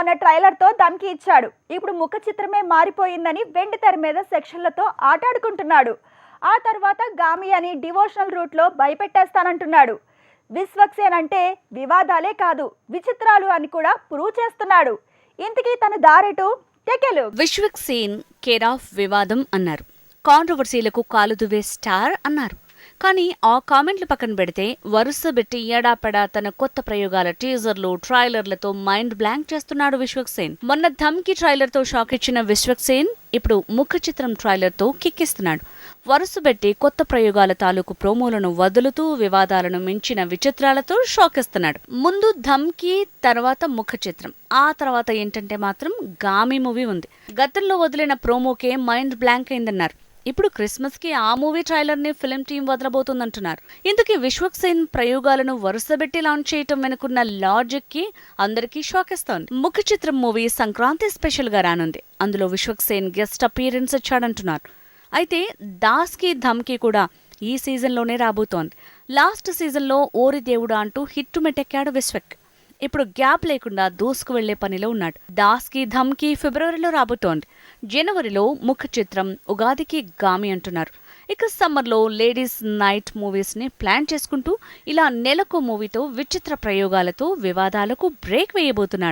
మొన్న ట్రైలర్తో దమ్కి ఇచ్చాడు. ఇప్పుడు ముఖ చిత్రమే మారిపోయిందని వెండి తెర మీద సెక్షన్లతో ఆటాడుకుంటున్నాడు. ఆ తర్వాత గామి అని డివోషనల్ రూట్లో భయపెట్టేస్తానంటున్నాడు. విశ్వక్సేన్ అంటే వివాదాలే కాదు విచిత్రాలు అని కూడా ప్రూవ్ చేస్తున్నాడు. ఇంతకీ తన దారెటు? టెకెలు విశ్వక్సేన్ కేర్ ఆఫ్ వివాదం అన్నారు. కాంట్రవర్సీలకు కాలుదువే స్టార్ అన్నారు. కానీ ఆ కామెంట్లు పక్కన పెడితే వరుస పెట్టి ఏడాపెడా తన కొత్త ప్రయోగాల టీజర్లు ట్రైలర్లతో మైండ్ బ్లాంక్ చేస్తున్నాడు విశ్వక్ సేన్. మొన్న ధమ్కి ట్రైలర్తో షాక్ ఇచ్చిన విశ్వక్ సేన్ ఇప్పుడు ముఖ చిత్రం ట్రైలర్తో కిక్కిస్తున్నాడు. వరుస పెట్టి కొత్త ప్రయోగాల తాలూకు ప్రోమోలను వదులుతూ వివాదాలను మించిన విచిత్రాలతో షాక్ ఇస్తున్నాడు. ముందు ధమ్కి తర్వాత ముఖ చిత్రం. ఆ తర్వాత ఏంటంటే మాత్రం గామి మూవీ ఉంది. గతంలో వదిలిన ప్రోమోకే మైండ్ బ్లాంక్ అయిందన్నారు. ఇప్పుడు క్రిస్మస్కి ఆ మూవీ ట్రైలర్ని ఫిల్మ్ టీం వదలబోతుందంటున్నారు. ఇందుకే విశ్వక్ సేన్ ప్రయోగాలను వరుసబెట్టి లాంచ్ చేయటం వెనుకున్న లాజిక్కి అందరికీ షాక్ ఇస్తోంది ముఖ్య చిత్రం మూవీ సంక్రాంతి స్పెషల్గా రానుంది. అందులో విశ్వక్ సేన్ గెస్ట్ అపీరెన్స్ ఇచ్చాడంటున్నారు. అయితే దాస్కి ధమ్కి కూడా ఈ సీజన్లోనే రాబోతోంది. లాస్ట్ సీజన్లో ఓరి దేవుడా అంటూ హిట్టు మెట్టెక్కాడు విశ్వక్. ఇప్పుడు గ్యాప్ లేకుండా దూసుకు వెళ్ళే పనిలో ఉన్నాడు. దాస్కి ధమ్కి ఫిబ్రవరిలో రాబోతోంది. జనవరిలో ముఖ చిత్రం ఉగాదికి గామి అంటున్నారు. ఇక సమ్మర్లో లేడీస్ నైట్ మూవీస్ని ప్లాన్ చేసుకుంటూ ఇలా నెలకు మూవీతో విచిత్ర ప్రయోగాలతో వివాదాలకు బ్రేక్ వేయబోతున్నాడు.